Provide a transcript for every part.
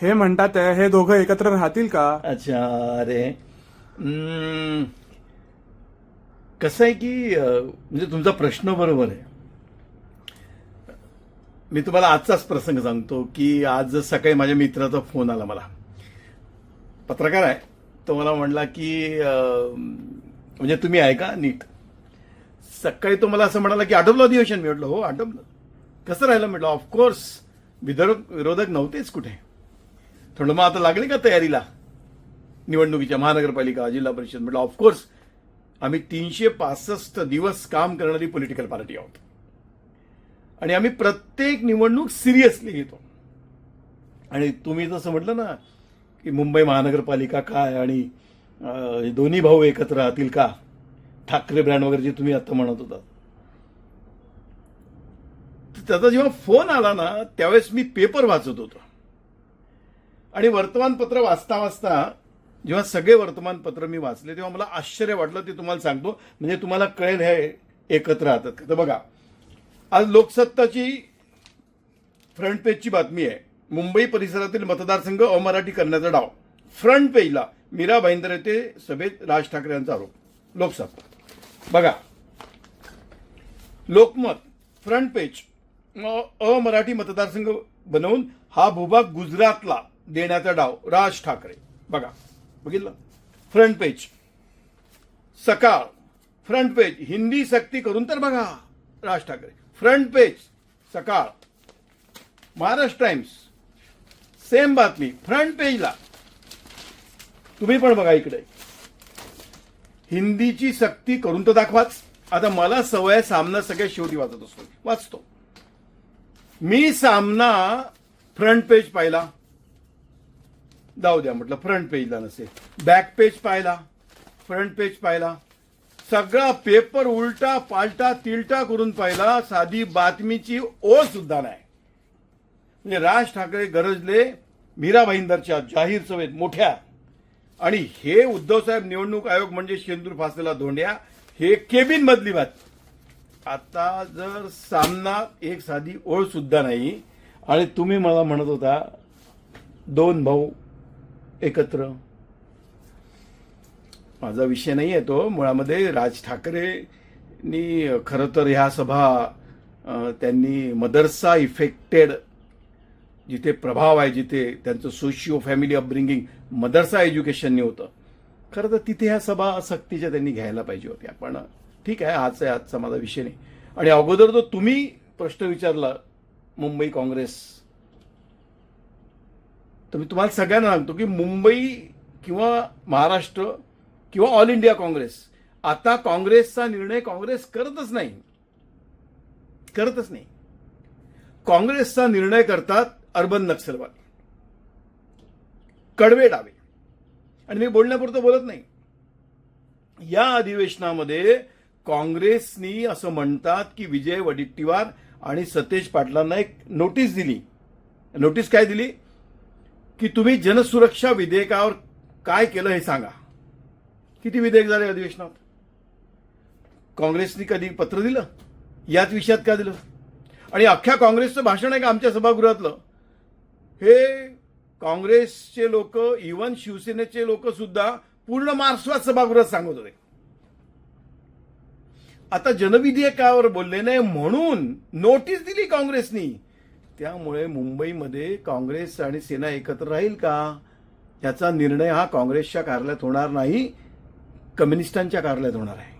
हे म्हणतात हे दोघं एकत्र राहतील का? अच्छा अरे. कसं आहे की म्हणजे तुमचा प्रश्न बरोबर आहे. मी तुम्हाला आजचाच प्रसंग सांगतो की आज सकाळी माझ्या मित्राचा फोन आला मला. पत्रकार आहे. तो मला म्हणला की म्हणजे तुम्ही आहे का? नीट. सकाळी तो मला असं म्हणाला की आटोपलं अधिवेशन मी म्हटलं हो आटोपलं कसं राहिलं म्हटलं? ऑफकोर्स विदर्भ विरोधक नव्हतेच कुठे. थोडं मग आता लागले का तयारीला? निवडणुकीच्या महानगरपालिका जिल्हा परिषद म्हटलं ऑफकोर्स आम्ही तीनशे पासष्ट दिवस काम करणारी पॉलिटिकल पार्टी आहोत. आणि आम्ही प्रत्येक निवडणूक सिरियसली घेतो. आणि तुम्ही जसं म्हटलं ना की मुंबई महानगरपालिका काय आणि दोन्ही भाऊ एकत्र राहतील का? ठाकरे ब्रँड वगैरे जे तुम्ही आता म्हणत होता. त्याचा जेव्हा फोन आला ना त्यावेळेस मी पेपर वाचत होतो. आणि वर्तमानपत्र वाचता वाचता जेव्हा सगळे वर्तमानपत्र मी वाचले तेव्हा मला आश्चर्य वाटलं ते तुम्हाला सांगतो. म्हणजे तुम्हाला कळेल हे एकत्र राहतात. तर बघा आज लोकसत्ताची फ्रंट पेजची बातमी आहे. मुंबई परिसरातील मतदारसंघ अमराठी करण्याचा डाव. फ्रंट पेजला मीरा भाईंदर येथे सभेत राज ठाकरे यांचा आरोप. लोकसत्ता. बघा लोकमत फ्रंट पेज अ- अमराठी मतदारसंघ बनवून हा भूभाग गुजरातला देण्याचा डाव राज ठाकरे. बघा बघितलं? Front page Sakal. Front page Hindi सक्ती करून तर बघा Raj Thackeray. Front page Sakal. Maharashtra Times same बातमी. फ्रंट पेजला तुम्ही पण बघा इकडे. हिंदीची सक्ती करून तर दाखवाच. आता मला सवय सामना सगळ्या शेवटी वाचत असतो. वाचतो. मी सामना फ्रंट पेज पाहिला. जाऊ द्या म्हटलं फ्रंट पेजला नसेल. बॅक पेज पाहिला फ्रंट पेज पाहिला. सगळा पेपर उलटा पालटा तिलटा करून पाहिला साधी बातमीची ओळ सुद्धा नाही. म्हणजे राज ठाकरे गरजले मीरा भाईंदरच्या जाहीर सभेत मोठ्या. आणि हे उद्धवसाहेब निवडणूक आयोग म्हणजे शेंदूर फासलेला धोंड्या हे केबिन मधली बात. आता जर सामना एक साधी ओळ सुद्धा नाही आणि तुम्ही मला म्हणत होता दोन भाऊ एकत्र. माझा विषय नाही आहे तो. मुळामध्ये राज ठाकरेंनी खरं तर ह्या सभा त्यांनी मदरसा इफेक्टेड जिथे प्रभाव आहे जिथे त्यांचं सोशिओ फॅमिली अपब्रिंगिंग मदरसा एज्युकेशनने होतं. खरं तर तिथे ह्या सभा सक्तीच्या त्यांनी घ्यायला पाहिजे होत्या. पण ठीक आहे आज आहे आजचा माझा विषय नाही. आणि अगोदर जो तुम्ही प्रश्न विचारला मुंबई काँग्रेस तर मी तुम्हाला सगळ्यांना सांगतो की मुंबई किंवा महाराष्ट्र किंवा ऑल इंडिया काँग्रेस आता काँग्रेसचा निर्णय काँग्रेस करतच नाही. करतच नाही. काँग्रेसचा निर्णय करतात अर्बन नक्षलवादी. कडवे डावे. आणि मी बोलण्यापुरतं बोलत नाही. या अधिवेशनामध्ये काँग्रेसनी असं म्हणतात की विजय वडेट्टीवार आणि सतेज पाटलांना एक नोटीस दिली. नोटीस काय दिली? की तुम्ही जनसुरक्षा विधेयकावर काय केलं हे सांगा. किती विधेयक झाले अधिवेशनात? काँग्रेसनी कधी पत्र दिलं? याच विषयात का दिलं? आणि अख्ख्या काँग्रेसचं भाषण आहे का आमच्या सभागृहातलं? हे काँग्रेसचे लोक इवन शिवसेनेचे लोक सुद्धा पूर्ण मार्क्सवाद सभागृहात सांगत होते. आता जनविधेयकावर बोलले नाही म्हणून नोटीस दिली काँग्रेसनी. त्यामुळे मुंबईमध्ये काँग्रेस आणि सेना एकत्र राहील का? याचा निर्णय हा काँग्रेसच्या कार्यालयात होणार नाही कम्युनिस्टांच्या कार्यालयात होणार आहे.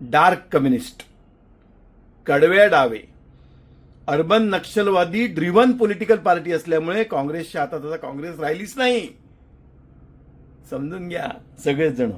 डार्क कम्युनिस्ट कडव्या डावे. अर्बन नक्षलवादी ड्रिव्हन पॉलिटिकल पार्टी असल्यामुळे काँग्रेसच्या हातात आता काँग्रेस राहिलीच नाही. समजून घ्या सगळेच जण.